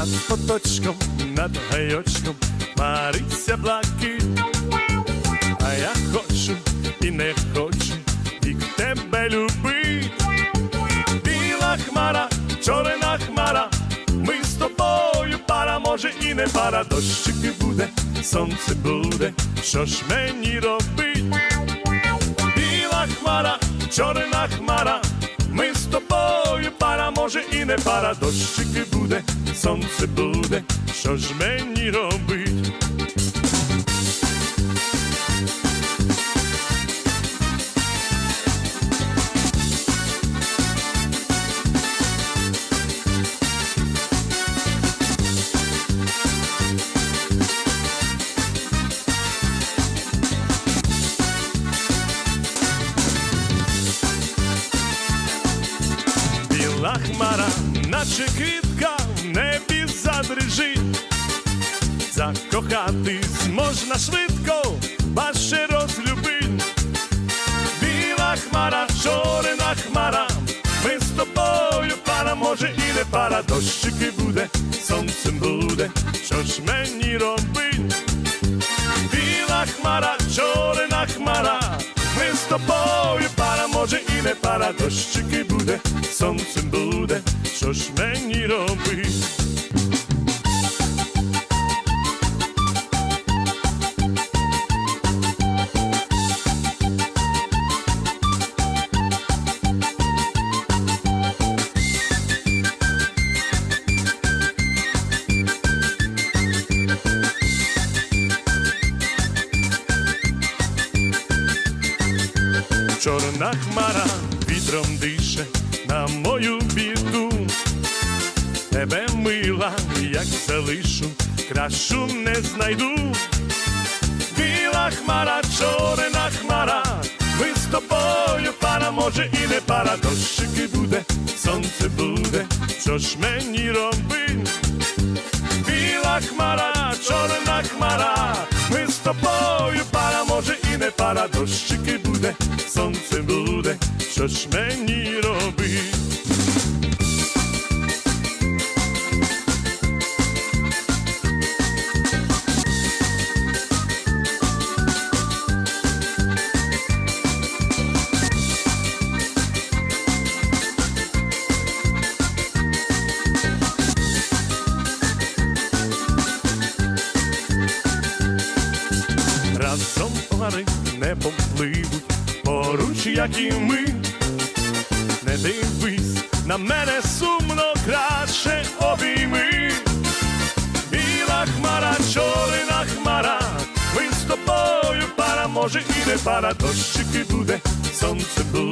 над поточком, над гайочком мариться блакить. А я хочу і не хочу вік тебе любить. Біла хмара, чорна хмара, ми з тобою пара, може і не пара, дощики буде, сонце буде, що ж мені робить? Біла хмара, чорна хмара, може і не пара, дощики буде, сонце буде, що ж мені робить? Хмара, наче квітка в небі задрижить. Закохатись можна швидко, ваше розлюбить. Біла хмара, чорна хмара, ми з тобою пара, може і не пара, дощики буде, сонцем буде, що ж мені робить? Біла хмара, тобою пара, може і не пара, дощики буде, сонцем буде, що ж мені робить? Чорна хмара вітром дише на мою біду. Тебе мила, як залишу, кращу не знайду. Біла хмара, чорна хмара, ми з тобою пара, може і не пара, дощики буде, сонце буде, що ж мені робить? Біла хмара, чорна хмара, ми з тобою пара, може і не пара, дощики буде, сонце буде, що ж мені Разом гори не попливуть, поруч, як і ми. Не дивись на мене сумно, краще обійми. Біла хмара, чорна хмара, ми з тобою пара, може і не пара, дощики буде, сонце буде,